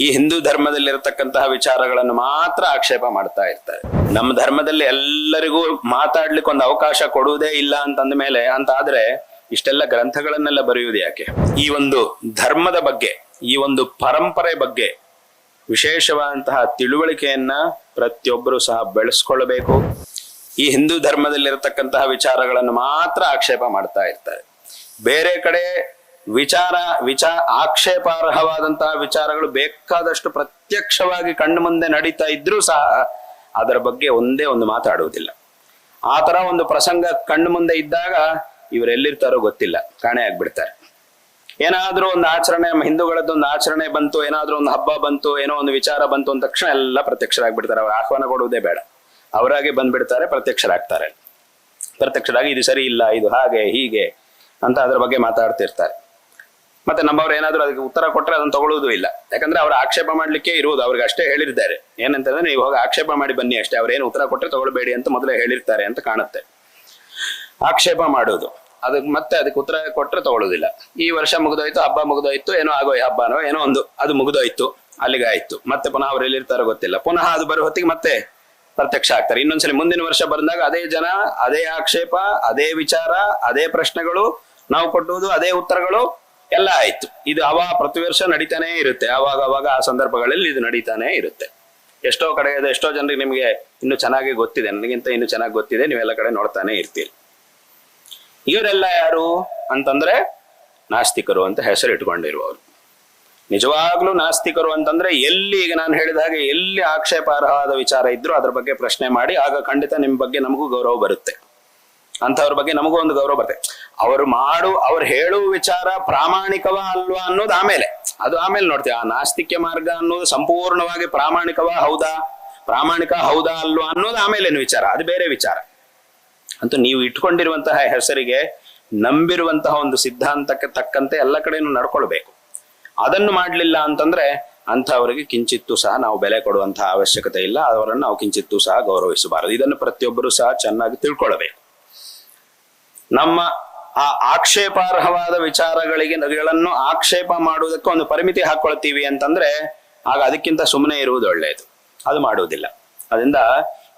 ಈ ಹಿಂದೂ ಧರ್ಮದಲ್ಲಿರತಕ್ಕಂತಹ ವಿಚಾರಗಳನ್ನು ಮಾತ್ರ ಆಕ್ಷೇಪ ಮಾಡ್ತಾ ಇರ್ತಾರೆ. ನಮ್ಮ ಧರ್ಮದಲ್ಲಿ ಎಲ್ಲರಿಗೂ ಮಾತಾಡ್ಲಿಕ್ಕೆ ಒಂದು ಅವಕಾಶ ಕೊಡುವುದೇ ಇಲ್ಲ ಅಂತಂದ ಮೇಲೆ ಅಂತ ಆದ್ರೆ ಇಷ್ಟೆಲ್ಲ ಗ್ರಂಥಗಳನ್ನೆಲ್ಲ ಬರೆಯುವುದು ಯಾಕೆ? ಈ ಒಂದು ಧರ್ಮದ ಬಗ್ಗೆ, ಈ ಒಂದು ಪರಂಪರೆ ಬಗ್ಗೆ ವಿಶೇಷವಾದಂತಹ ತಿಳುವಳಿಕೆಯನ್ನ ಪ್ರತಿಯೊಬ್ಬರು ಸಹ ಬೆಳೆಸ್ಕೊಳ್ಬೇಕು. ಈ ಹಿಂದೂ ಧರ್ಮದಲ್ಲಿರತಕ್ಕಂತಹ ವಿಚಾರಗಳನ್ನು ಮಾತ್ರ ಆಕ್ಷೇಪ ಮಾಡ್ತಾ ಇರ್ತಾರೆ. ಬೇರೆ ಕಡೆ ವಿಚಾರ ವಿಚಾರ ಆಕ್ಷೇಪಾರ್ಹವಾದಂತಹ ವಿಚಾರಗಳು ಬೇಕಾದಷ್ಟು ಪ್ರತ್ಯಕ್ಷವಾಗಿ ಕಣ್ಣು ಮುಂದೆ ನಡೀತಾ ಇದ್ರೂ ಸಹ ಅದರ ಬಗ್ಗೆ ಒಂದೇ ಒಂದು ಮಾತಾಡುವುದಿಲ್ಲ ಆ ತರ ಒಂದು ಪ್ರಸಂಗ ಕಣ್ಣು ಮುಂದೆ ಇದ್ದಾಗ ಇವರೆಲ್ಲಿರ್ತಾರೋ ಗೊತ್ತಿಲ್ಲ, ಕಾಣೆ ಆಗ್ಬಿಡ್ತಾರೆ. ಏನಾದ್ರೂ ಒಂದು ಆಚರಣೆ, ಹಿಂದೂಗಳದ್ದು ಒಂದು ಆಚರಣೆ ಬಂತು, ಏನಾದ್ರೂ ಒಂದು ಹಬ್ಬ ಬಂತು, ಏನೋ ಒಂದು ವಿಚಾರ ಬಂತು ಅಂದ ತಕ್ಷಣ ಎಲ್ಲ ಪ್ರತ್ಯಕ್ಷರಾಗ್ಬಿಡ್ತಾರೆ. ಅವ್ರು ಆಹ್ವಾನ ಕೊಡುವುದೇ ಬೇಡ. ಅವರಾಗೆ ಬಂದ್ಬಿಡ್ತಾರೆ, ಪ್ರತ್ಯಕ್ಷರಾಗ್ತಾರೆ. ಪ್ರತ್ಯಕ್ಷರಾಗಿ ಇದು ಸರಿ ಇಲ್ಲ, ಇದು ಹಾಗೆ, ಹೀಗೆ ಅಂತ ಅದ್ರ ಬಗ್ಗೆ ಮಾತಾಡ್ತಿರ್ತಾರೆ. ಮತ್ತೆ ನಮ್ಮವ್ರು ಏನಾದ್ರು ಅದಕ್ಕೆ ಉತ್ತರ ಕೊಟ್ಟರೆ ಅದನ್ನ ತಗೊಳ್ಳೋದು ಇಲ್ಲ. ಯಾಕಂದ್ರೆ ಅವ್ರು ಆಕ್ಷೇಪ ಮಾಡ್ಲಿಕ್ಕೆ ಇರುವುದು, ಅವ್ರಿಗೆ ಅಷ್ಟೇ ಹೇಳಿರ್ತಾರೆ ಏನಂತಂದ್ರೆ ನೀವು ಹೋಗಿ ಆಕ್ಷೇಪ ಮಾಡಿ ಬನ್ನಿ ಅಷ್ಟೇ ಅವ್ರೇನು ಉತ್ತರ ಕೊಟ್ಟರೆ ತಗೊಳ್ಬೇಡಿ ಅಂತ ಮೊದಲೇ ಹೇಳಿರ್ತಾರೆ ಅಂತ ಕಾಣುತ್ತೆ. ಆಕ್ಷೇಪ ಮಾಡೋದು ಅದಕ್ಕೆ ಮತ್ತೆ ಅದಕ್ಕೆ ಉತ್ತರ ಕೊಟ್ಟರೆ ತಗೊಳ್ಳೋದಿಲ್ಲ ಈ ವರ್ಷ ಮುಗಿದೋಯ್ತು, ಹಬ್ಬ ಮುಗಿದೋಯ್ತು, ಏನೋ ಆಗೋ ಹಬ್ಬನೋ, ಏನೋ ಒಂದು, ಅದು ಮುಗಿದೋಯ್ತು, ಅಲ್ಲಿಗೆ ಆಯ್ತು. ಮತ್ತೆ ಪುನಃ ಅವ್ರು ಎಲ್ಲಿರ್ತಾರೋ ಗೊತ್ತಿಲ್ಲ. ಪುನಃ ಅದು ಬರೋ ಹೊತ್ತಿಗೆ ಮತ್ತೆ ಪ್ರತ್ಯಕ್ಷ ಆಗ್ತಾರೆ. ಇನ್ನೊಂದ್ಸಲಿ ಮುಂದಿನ ವರ್ಷ ಬಂದಾಗ ಅದೇ ಜನ, ಅದೇ ಆಕ್ಷೇಪ, ಅದೇ ವಿಚಾರ, ಅದೇ ಪ್ರಶ್ನೆಗಳು ನಾವು ಕೊಟ್ಟುವುದು, ಅದೇ ಉತ್ತರಗಳು ಎಲ್ಲ ಆಯ್ತು. ಇದು ಅವ ಪ್ರತಿ ವರ್ಷ ನಡೀತಾನೆ ಇರುತ್ತೆ. ಅವಾಗ ಅವಾಗ ಆ ಸಂದರ್ಭಗಳಲ್ಲಿ ಇದು ನಡೀತಾನೆ ಇರುತ್ತೆ. ಎಷ್ಟೋ ಕಡೆ ಎಷ್ಟೋ ಜನರಿಗೆ ನಿಮಗೆ ಇನ್ನು ಚೆನ್ನಾಗಿ ಗೊತ್ತಿದೆ. ನನಗಿಂತ ಇನ್ನು ಚೆನ್ನಾಗಿ ಗೊತ್ತಿದೆ. ನೀವೆಲ್ಲ ಕಡೆ ನೋಡ್ತಾನೆ ಇರ್ತೀರಿ. ಇವರೆಲ್ಲ ಯಾರು ಅಂತಂದ್ರೆ ನಾಸ್ತಿಕರು ಅಂತ ಹೆಸರು ಇಟ್ಕೊಂಡಿರುವವರು ನಿಜವಾಗ್ಲೂ ನಾಸ್ತಿಕರು ಅಂತಂದ್ರೆ ಎಲ್ಲಿ, ಈಗ ನಾನು ಹೇಳಿದ ಹಾಗೆ ಎಲ್ಲಿ ಆಕ್ಷೇಪಾರ್ಹವಾದ ವಿಚಾರ ಇದ್ರು ಅದ್ರ ಬಗ್ಗೆ ಪ್ರಶ್ನೆ ಮಾಡಿ, ಆಗ ಖಂಡಿತ ನಿಮ್ ಬಗ್ಗೆ ನಮಗೂ ಗೌರವ ಬರುತ್ತೆ. ಅಂತವ್ರ ಬಗ್ಗೆ ನಮಗೂ ಒಂದು ಗೌರವ ಬರುತ್ತೆ. ಅವರು ಮಾಡು, ಅವ್ರು ಹೇಳುವ ವಿಚಾರ ಪ್ರಾಮಾಣಿಕವ ಅಲ್ವಾ ಅನ್ನೋದು ಆಮೇಲೆ. ಅದು ಆಮೇಲೆ ನೋಡ್ತೀವಿ, ಆ ನಾಸ್ತಿಕ್ಯ ಮಾರ್ಗ ಅನ್ನೋದು ಸಂಪೂರ್ಣವಾಗಿ ಪ್ರಾಮಾಣಿಕವ ಹೌದಾ? ಪ್ರಾಮಾಣಿಕ ಹೌದಾ ಅಲ್ವಾ ಅನ್ನೋದು ಆಮೇಲೇನು ವಿಚಾರ, ಅದು ಬೇರೆ ವಿಚಾರ. ಅಂತೂ ನೀವು ಇಟ್ಕೊಂಡಿರುವಂತಹ ಹೆಸರಿಗೆ ನಂಬಿರುವಂತಹ ಒಂದು ಸಿದ್ಧಾಂತಕ್ಕೆ ತಕ್ಕಂತೆ ಎಲ್ಲ ಕಡೆನೂ ನಡ್ಕೊಳ್ಬೇಕು. ಅದನ್ನು ಮಾಡಲಿಲ್ಲ ಅಂತಂದ್ರೆ ಅಂಥವರಿಗೆ ಕಿಂಚಿತ್ತೂ ಸಹ ನಾವು ಬೆಲೆ ಕೊಡುವಂತಹ ಅವಶ್ಯಕತೆ ಇಲ್ಲ, ಅವರನ್ನು ನಾವು ಕಿಂಚಿತ್ತು ಸಹ ಗೌರವಿಸಬಾರದು. ಇದನ್ನು ಪ್ರತಿಯೊಬ್ಬರು ಸಹ ಚೆನ್ನಾಗಿ ತಿಳ್ಕೊಳ್ಬೇಕು. ನಮ್ಮ ಆ ಆಕ್ಷೇಪಾರ್ಹವಾದ ವಿಚಾರಗಳಿಗೆ ಗಳನ್ನು ಆಕ್ಷೇಪ ಮಾಡುವುದಕ್ಕೆ ಒಂದು ಪರಿಮಿತಿ ಹಾಕೊಳ್ತೀವಿ ಅಂತಂದ್ರೆ ಆಗ ಅದಕ್ಕಿಂತ ಸುಮ್ಮನೆ ಇರುವುದು ಒಳ್ಳೆಯದು. ಅದು ಮಾಡುವುದಿಲ್ಲ. ಅದರಿಂದ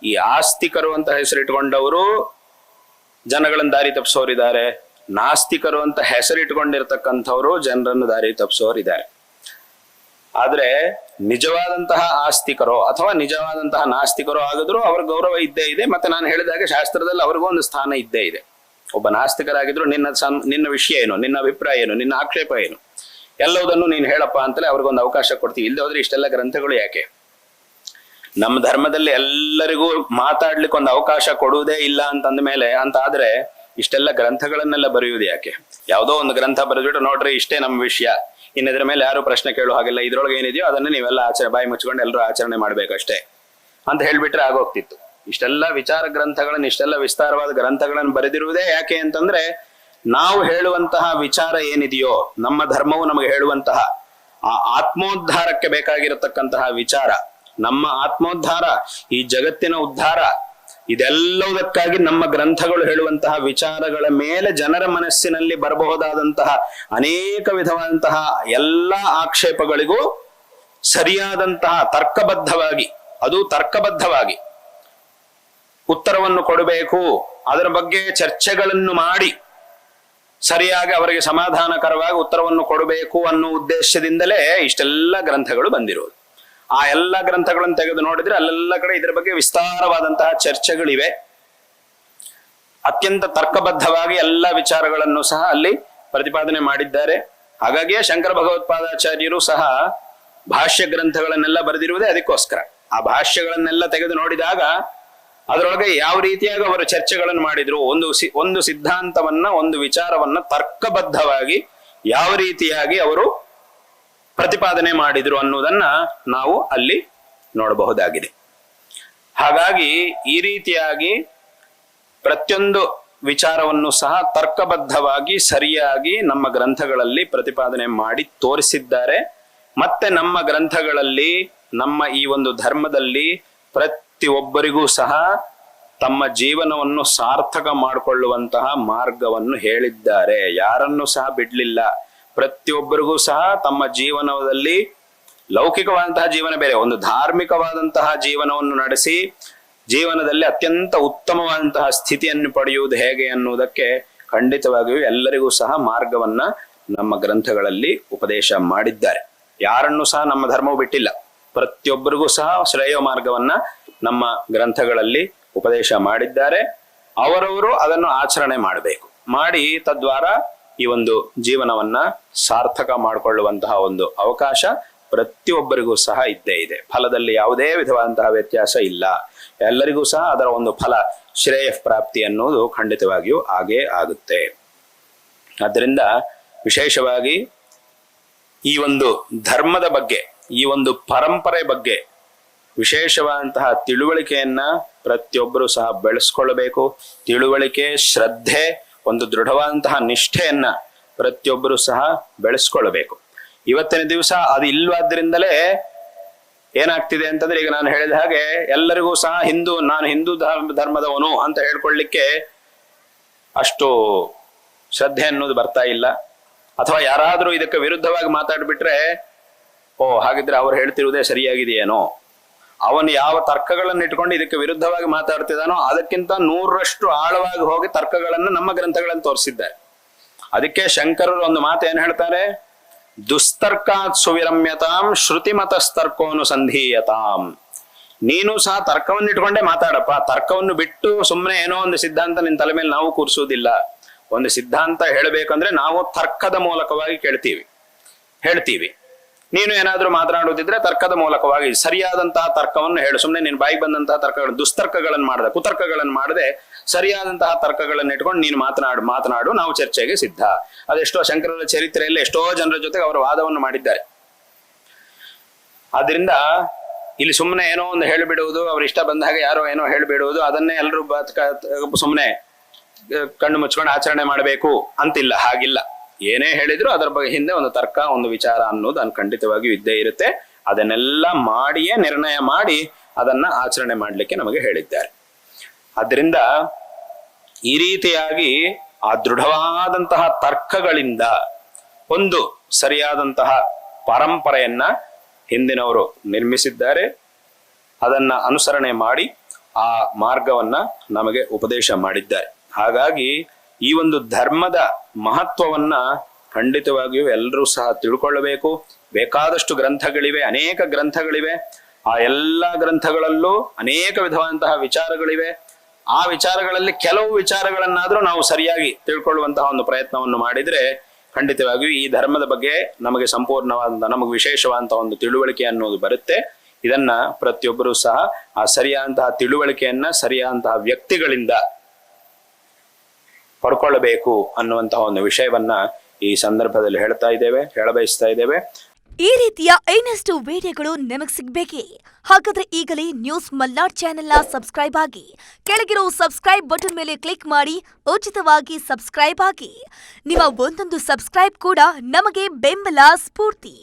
ಈ ಆಸ್ತಿಕರು ಅಂತ ಹೆಸರಿಟ್ಕೊಂಡವರು ಜನಗಳನ್ನ ದಾರಿ ತಪ್ಪಿಸೋರಿದ್ದಾರೆ. ನಾಸ್ತಿಕರು ಅಂತ ಹೆಸರಿಟ್ಕೊಂಡಿರ್ತಕ್ಕಂಥವ್ರು ಜನರನ್ನು ದಾರಿ ತಪ್ಪಿಸೋರಿದ್ದಾರೆ. ಆದ್ರೆ ನಿಜವಾದಂತಹ ಆಸ್ತಿಕರೋ ಅಥವಾ ನಿಜವಾದಂತಹ ನಾಸ್ತಿಕರೋ ಆಗಿದ್ರು ಅವ್ರ ಗೌರವ ಇದ್ದೇ ಇದೆ. ಮತ್ತೆ ನಾನು ಹೇಳಿದಾಗ ಶಾಸ್ತ್ರದಲ್ಲಿ ಅವ್ರಿಗೂ ಒಂದು ಸ್ಥಾನ ಇದ್ದೇ ಇದೆ. ಒಬ್ಬ ನಾಸ್ತಿಕರಾಗಿದ್ರು ನಿನ್ನ ಸಂ- ನಿನ್ನ ವಿಷಯ ಏನು, ನಿನ್ನ ಅಭಿಪ್ರಾಯ ಏನು, ನಿನ್ನ ಆಕ್ಷೇಪ ಏನು? ಎಲ್ಲವುದನ್ನು ನೀನು ಹೇಳಪ್ಪ ಅಂತಲೇ ಅವ್ರಿಗೊಂದು ಅವಕಾಶ ಕೊಡ್ತೀವಿ. ಇಲ್ಲದೆ ಹೋದ್ರೆ ಇಷ್ಟೆಲ್ಲ ಗ್ರಂಥಗಳು ಯಾಕೆ? ನಮ್ಮ ಧರ್ಮದಲ್ಲಿ ಎಲ್ಲರಿಗೂ ಮಾತಾಡ್ಲಿಕ್ಕೆ ಒಂದು ಅವಕಾಶ ಕೊಡುವುದೇ ಇಲ್ಲ ಅಂತಂದ ಮೇಲೆ ಅಂತ ಆದ್ರೆ ಇಷ್ಟೆಲ್ಲ ಗ್ರಂಥಗಳನ್ನೆಲ್ಲ ಬರೆಯುವುದು ಯಾಕೆ? ಯಾವುದೋ ಒಂದು ಗ್ರಂಥ ಬರೆದ್ಬಿಟ್ಟು ನೋಡ್ರಿ, ಇಷ್ಟೇ ನಮ್ಮ ವಿಷಯ. ಇನ್ನಿದ್ರ ಮೇಲೆ ಯಾರು ಪ್ರಶ್ನೆ ಕೇಳೋ ಹಾಗಿಲ್ಲ. ಇದ್ರೊಳಗೆ ಏನಿದೆಯೋ ಅದನ್ನ ನೀವೆಲ್ಲ ಆಚರಣೆ ಬಾಯಿ ಮುಚ್ಕೊಂಡು ಎಲ್ಲರೂ ಆಚರಣೆ ಮಾಡ್ಬೇಕಷ್ಟೇ ಅಂತ ಹೇಳ್ಬಿಟ್ರೆ ಆಗೋಗ್ತಿತ್ತು. ಇಷ್ಟೆಲ್ಲ ವಿಚಾರ ಗ್ರಂಥಗಳನ್ನ, ಇಷ್ಟೆಲ್ಲ ವಿಸ್ತಾರವಾದ ಗ್ರಂಥಗಳನ್ನು ಬರೆದಿರುವುದೇ ಯಾಕೆ ಅಂತಂದ್ರೆ, ನಾವು ಹೇಳುವಂತಹ ವಿಚಾರ ಏನಿದೆಯೋ, ನಮ್ಮ ಧರ್ಮವು ನಮಗೆ ಹೇಳುವಂತಹ ಆ ಆತ್ಮೋದ್ಧಾರಕ್ಕೆ ಬೇಕಾಗಿರತಕ್ಕಂತಹ ವಿಚಾರ, ನಮ್ಮ ಆತ್ಮೋದ್ಧಾರ, ಈ ಜಗತ್ತಿನ ಉದ್ಧಾರ, ಇದೆಲ್ಲವುದಕ್ಕಾಗಿ ನಮ್ಮ ಗ್ರಂಥಗಳು ಹೇಳುವಂತಹ ವಿಚಾರಗಳ ಮೇಲೆ ಜನರ ಮನಸ್ಸಿನಲ್ಲಿ ಬರಬಹುದಾದಂತಹ ಅನೇಕ ವಿಧವಾದಂತಹ ಎಲ್ಲ ಆಕ್ಷೇಪಗಳಿಗೂ ಸರಿಯಾದಂತಹ ತರ್ಕಬದ್ಧವಾಗಿ, ಅದು ತರ್ಕಬದ್ಧವಾಗಿ ಉತ್ತರವನ್ನು ಕೊಡಬೇಕು. ಅದರ ಬಗ್ಗೆ ಚರ್ಚೆಗಳನ್ನು ಮಾಡಿ. ಸರಿಯಾಗಿ ಅವರಿಗೆ ಸಮಾಧಾನಕರವಾಗಿ ಉತ್ತರವನ್ನು ಕೊಡಬೇಕು ಅನ್ನೋ ಉದ್ದೇಶದಿಂದಲೇ ಇಷ್ಟೆಲ್ಲ ಗ್ರಂಥಗಳು ಬಂದಿರೋದು. ಆ ಎಲ್ಲ ಗ್ರಂಥಗಳನ್ನು ತೆಗೆದು ನೋಡಿದ್ರೆ ಅಲ್ಲೆಲ್ಲ ಕಡೆ ಇದರ ಬಗ್ಗೆ ವಿಸ್ತಾರವಾದಂತಹ ಚರ್ಚೆಗಳಿವೆ. ಅತ್ಯಂತ ತರ್ಕಬದ್ಧವಾಗಿ ಎಲ್ಲ ವಿಚಾರಗಳನ್ನು ಸಹ ಅಲ್ಲಿ ಪ್ರತಿಪಾದನೆ ಮಾಡಿದ್ದಾರೆ. ಹಾಗಾಗಿಯೇ ಶಂಕರ ಭಗವತ್ಪಾದಾಚಾರ್ಯರು ಸಹ ಭಾಷ್ಯ ಗ್ರಂಥಗಳನ್ನೆಲ್ಲ ಬರೆದಿರುವುದೇ ಅದಕ್ಕೋಸ್ಕರ. ಆ ಭಾಷ್ಯಗಳನ್ನೆಲ್ಲ ತೆಗೆದು ನೋಡಿದಾಗ ಅದರೊಳಗೆ ಯಾವ ರೀತಿಯಾಗಿ ಅವರು ಚರ್ಚೆಗಳನ್ನು ಮಾಡಿದ್ರು? ಒಂದು ಒಂದು ಸಿದ್ಧಾಂತವನ್ನ, ಒಂದು ವಿಚಾರವನ್ನ ತರ್ಕಬದ್ಧವಾಗಿ ಯಾವ ರೀತಿಯಾಗಿ ಅವರು ಪ್ರತಿಪಾದನೆ ಮಾಡಿದ್ರು ಅನ್ನೋದನ್ನ ನಾವು ಅಲ್ಲಿ ನೋಡಬಹುದಾಗಿದೆ. ಹಾಗಾಗಿ ಈ ರೀತಿಯಾಗಿ ಪ್ರತಿಯೊಂದು ವಿಚಾರವನ್ನು ಸಹ ತರ್ಕಬದ್ಧವಾಗಿ ಸರಿಯಾಗಿ ನಮ್ಮ ಗ್ರಂಥಗಳಲ್ಲಿ ಪ್ರತಿಪಾದನೆ ಮಾಡಿ ತೋರಿಸಿದ್ದಾರೆ. ಮತ್ತೆ ನಮ್ಮ ಗ್ರಂಥಗಳಲ್ಲಿ, ನಮ್ಮ ಈ ಒಂದು ಧರ್ಮದಲ್ಲಿ ಪ್ರತಿಯೊಬ್ಬರಿಗೂ ಸಹ ತಮ್ಮ ಜೀವನವನ್ನು ಸಾರ್ಥಕ ಮಾಡಿಕೊಳ್ಳುವಂತಹ ಮಾರ್ಗವನ್ನು ಹೇಳಿದ್ದಾರೆ. ಯಾರನ್ನು ಸಹ ಬಿಡ್ಲಿಲ್ಲ. ಪ್ರತಿಯೊಬ್ಬರಿಗೂ ಸಹ ತಮ್ಮ ಜೀವನದಲ್ಲಿ ಲೌಕಿಕವಾದಂತಹ ಜೀವನ ಬೇರೆ, ಒಂದು ಧಾರ್ಮಿಕವಾದಂತಹ ಜೀವನವನ್ನು ನಡೆಸಿ ಜೀವನದಲ್ಲಿ ಅತ್ಯಂತ ಉತ್ತಮವಾದಂತಹ ಸ್ಥಿತಿಯನ್ನು ಪಡೆಯುವುದು ಹೇಗೆ ಅನ್ನುವುದಕ್ಕೆ ಖಂಡಿತವಾಗಿಯೂ ಎಲ್ಲರಿಗೂ ಸಹ ಮಾರ್ಗವನ್ನ ನಮ್ಮ ಗ್ರಂಥಗಳಲ್ಲಿ ಉಪದೇಶ ಮಾಡಿದ್ದಾರೆ. ಯಾರನ್ನು ಸಹ ನಮ್ಮ ಧರ್ಮವು ಬಿಟ್ಟಿಲ್ಲ. ಪ್ರತಿಯೊಬ್ಬರಿಗೂ ಸಹ ಶ್ರೇಯ ಮಾರ್ಗವನ್ನ ನಮ್ಮ ಗ್ರಂಥಗಳಲ್ಲಿ ಉಪದೇಶ ಮಾಡಿದ್ದಾರೆ. ಅವರವರು ಅದನ್ನು ಆಚರಣೆ ಮಾಡಬೇಕು. ಮಾಡಿ ತದ್ವಾರ ಈ ಒಂದು ಜೀವನವನ್ನ ಸಾರ್ಥಕ ಮಾಡಿಕೊಳ್ಳುವಂತಹ ಒಂದು ಅವಕಾಶ ಪ್ರತಿಯೊಬ್ಬರಿಗೂ ಸಹ ಇದ್ದೇ ಇದೆ. ಫಲದಲ್ಲಿ ಯಾವುದೇ ವಿಧವಾದಂತಹ ವ್ಯತ್ಯಾಸ ಇಲ್ಲ. ಎಲ್ಲರಿಗೂ ಸಹ ಅದರ ಒಂದು ಫಲ ಶ್ರೇಯ ಪ್ರಾಪ್ತಿ ಅನ್ನೋದು ಖಂಡಿತವಾಗಿಯೂ ಆಗೇ ಆಗುತ್ತೆ. ಆದ್ದರಿಂದ ವಿಶೇಷವಾಗಿ ಈ ಒಂದು ಧರ್ಮದ ಬಗ್ಗೆ, ಈ ಒಂದು ಪರಂಪರೆ ಬಗ್ಗೆ ವಿಶೇಷವಾದಂತಹ ತಿಳುವಳಿಕೆಯನ್ನ ಪ್ರತಿಯೊಬ್ಬರು ಸಹ ಬೆಳೆಸ್ಕೊಳ್ಬೇಕು. ತಿಳುವಳಿಕೆ, ಶ್ರದ್ಧೆ, ಒಂದು ದೃಢವಾದಂತಹ ನಿಷ್ಠೆಯನ್ನ ಪ್ರತಿಯೊಬ್ಬರು ಸಹ ಬೆಳೆಸ್ಕೊಳ್ಬೇಕು. ಇವತ್ತಿನ ದಿವಸ ಅದು ಇಲ್ವಾದ್ರಿಂದಲೇ ಏನಾಗ್ತಿದೆ ಅಂತಂದ್ರೆ ಈಗ ನಾನು ಹೇಳಿದ ಹಾಗೆ ಎಲ್ಲರಿಗೂ ಸಹ ಹಿಂದೂ, ನಾನು ಹಿಂದೂ ಧರ್ಮದವನು ಅಂತ ಹೇಳ್ಕೊಳ್ಳಿಕ್ಕೆ ಅಷ್ಟು ಶ್ರದ್ಧೆ ಅನ್ನೋದು ಬರ್ತಾ ಇಲ್ಲ. ಅಥವಾ ಯಾರಾದ್ರೂ ಇದಕ್ಕೆ ವಿರುದ್ಧವಾಗಿ ಮಾತಾಡ್ಬಿಟ್ರೆ, ಓ, ಹಾಗಿದ್ರೆ ಅವ್ರು ಹೇಳ್ತಿರುವುದೇ ಸರಿಯಾಗಿದೆಯೇನೋ? ಅವನು ಯಾವ ತರ್ಕಗಳನ್ನು ಇಟ್ಕೊಂಡು ಇದಕ್ಕೆ ವಿರುದ್ಧವಾಗಿ ಮಾತಾಡ್ತಿದ್ದಾನೋ ಅದಕ್ಕಿಂತ ನೂರರಷ್ಟು ಆಳವಾಗಿ ಹೋಗಿ ತರ್ಕಗಳನ್ನು ನಮ್ಮ ಗ್ರಂಥಗಳನ್ನು ತೋರಿಸಿದ್ದಾರೆ. ಅದಕ್ಕೆ ಶಂಕರರು ಒಂದು ಮಾತು ಏನ್ ಹೇಳ್ತಾರೆ? ದುಸ್ತರ್ಕಾತ್ ಸುವಿರಮ್ಯತಾಂ ಶ್ರುತಿಮತಸ್ತರ್ಕೋನು ಸಂಧೀಯತಾಂ. ನೀನು ಸಹ ತರ್ಕವನ್ನು ಇಟ್ಕೊಂಡೇ ಮಾತಾಡಪ್ಪ. ತರ್ಕವನ್ನು ಬಿಟ್ಟು ಸುಮ್ಮನೆ ಏನೋ ಒಂದು ಸಿದ್ಧಾಂತ ನಿನ್ನ ತಲೆ ಮೇಲೆ ನಾವು ಕೂರಿಸುವುದಿಲ್ಲ. ಒಂದು ಸಿದ್ಧಾಂತ ಹೇಳಬೇಕಂದ್ರೆ ನಾವು ತರ್ಕದ ಮೂಲಕವಾಗಿ ಕೇಳ್ತೀವಿ. ಹೇಳ್ತೀವಿ. ನೀನು ಏನಾದ್ರೂ ಮಾತನಾಡುತ್ತಿದ್ರೆ ತರ್ಕದ ಮೂಲಕವಾಗಿ ಸರಿಯಾದಂತಹ ತರ್ಕವನ್ನು ಹೇಳು. ಸುಮ್ಮನೆ ನೀನು ಬಾಯಿಗೆ ಬಂದಂತಹ ತರ್ಕಗಳು ದುಸ್ತರ್ಕಗಳನ್ನು ಮಾಡದೆ ಕುತರ್ಕಗಳನ್ನು ಮಾಡದೆ ಸರಿಯಾದಂತಹ ತರ್ಕಗಳನ್ನು ಇಟ್ಕೊಂಡು ನೀನು ಮಾತನಾಡು ಮಾತನಾಡು, ನಾವು ಚರ್ಚೆಗೆ ಸಿದ್ಧ. ಅದೆಷ್ಟೋ ಶಂಕರರ ಚರಿತ್ರೆಯಲ್ಲಿ ಎಷ್ಟೋ ಜನರ ಜೊತೆಗೆ ಅವರು ವಾದವನ್ನು ಮಾಡಿದ್ದಾರೆ. ಆದ್ರಿಂದ ಇಲ್ಲಿ ಸುಮ್ಮನೆ ಏನೋ ಒಂದು ಹೇಳಿಬಿಡುವುದು, ಅವ್ರ ಇಷ್ಟ ಬಂದಾಗ ಯಾರೋ ಏನೋ ಹೇಳಿಬಿಡುವುದು, ಅದನ್ನೇ ಎಲ್ಲರೂ ಸುಮ್ಮನೆ ಕಣ್ಣು ಮುಚ್ಕೊಂಡು ಆಚರಣೆ ಮಾಡಬೇಕು ಅಂತಿಲ್ಲ, ಹಾಗಿಲ್ಲ. ಏನೇ ಹೇಳಿದ್ರು ಅದರ ಬಗ್ಗೆ ಹಿಂದೆ ಒಂದು ತರ್ಕ, ಒಂದು ವಿಚಾರ ಅನ್ನೋದು ಅನ್ ಖಂಡಿತವಾಗಿಯೂ ಇದ್ದೇ ಇರುತ್ತೆ. ಅದನ್ನೆಲ್ಲ ಮಾಡಿಯೇ ನಿರ್ಣಯ ಮಾಡಿ ಅದನ್ನ ಆಚರಣೆ ಮಾಡಲಿಕ್ಕೆ ನಮಗೆ ಹೇಳಿದ್ದಾರೆ. ಅದರಿಂದ ಈ ರೀತಿಯಾಗಿ ಆ ದೃಢವಾದಂತಹ ತರ್ಕಗಳಿಂದ ಒಂದು ಸರಿಯಾದಂತಹ ಪರಂಪರೆಯನ್ನ ಹಿಂದಿನವರು ನಿರ್ಮಿಸಿದ್ದಾರೆ. ಅದನ್ನ ಅನುಸರಣೆ ಮಾಡಿ ಆ ಮಾರ್ಗವನ್ನ ನಮಗೆ ಉಪದೇಶ ಮಾಡಿದ್ದಾರೆ. ಹಾಗಾಗಿ ಈ ಒಂದು ಧರ್ಮದ ಮಹತ್ವವನ್ನ ಖಂಡಿತವಾಗಿಯೂ ಎಲ್ಲರೂ ಸಹ ತಿಳ್ಕೊಳ್ಳಬೇಕು ಬೇಕಾದಷ್ಟು ಗ್ರಂಥಗಳಿವೆ, ಅನೇಕ ಗ್ರಂಥಗಳಿವೆ. ಆ ಎಲ್ಲ ಗ್ರಂಥಗಳಲ್ಲೂ ಅನೇಕ ವಿಧವಾದಂತಹ ವಿಚಾರಗಳಿವೆ. ಆ ವಿಚಾರಗಳಲ್ಲಿ ಕೆಲವು ವಿಚಾರಗಳನ್ನಾದರೂ ನಾವು ಸರಿಯಾಗಿ ತಿಳ್ಕೊಳ್ಳುವಂತಹ ಒಂದು ಪ್ರಯತ್ನವನ್ನು ಮಾಡಿದರೆ ಖಂಡಿತವಾಗಿಯೂ ಈ ಧರ್ಮದ ಬಗ್ಗೆ ನಮಗೆ ಸಂಪೂರ್ಣವಾದಂತಹ ನಮಗೆ ವಿಶೇಷವಾದಂತಹ ಒಂದು ತಿಳುವಳಿಕೆ ಅನ್ನೋದು ಬರುತ್ತೆ. ಇದನ್ನ ಪ್ರತಿಯೊಬ್ಬರೂ ಸಹ ಆ ಸರಿಯಾದಂತಹ ತಿಳುವಳಿಕೆಯನ್ನ, ಸರಿಯಾದಂತಹ ವ್ಯಕ್ತಿಗಳಿಂದ ಪಡ್ಕೊಳ್ಳಬೇಕು ಅನ್ನುವಂತಹ ಒಂದು ವಿಷಯವನ್ನ ಈ ಸಂದರ್ಭದಲ್ಲಿ ಹೇಳ್ತಾ ಇದ್ದೇವೆ, ಹೇಳಬಯಸ್ತಾ ಇದ್ದೇವೆ. ಈ ರೀತಿಯ ಇನ್ನಷ್ಟು ವಿಡಿಯೋಗಳು ನಿಮಗೆ ಸಿಗಬೇಕೇ? ಹಾಗಾದ್ರೆ ಈಗಲೇ ನ್ಯೂಸ್ ಮಲ್ನಾಡ್ ಚಾನೆಲ್ನ ಸಬ್ಸ್ಕ್ರೈಬ್ ಆಗಿ, ಕೆಳಗಿರೋ ಸಬ್ಸ್ಕ್ರೈಬ್ ಬಟನ್ ಮೇಲೆ ಕ್ಲಿಕ್ ಮಾಡಿ, ಉಚಿತವಾಗಿ ಸಬ್ಸ್ಕ್ರೈಬ್ ಆಗಿ. ನಿಮ್ಮ ಒಂದೊಂದು ಸಬ್ಸ್ಕ್ರೈಬ್ ಕೂಡ ನಮಗೆ ಬೆಂಬಲ ಸ್ಫೂರ್ತಿ.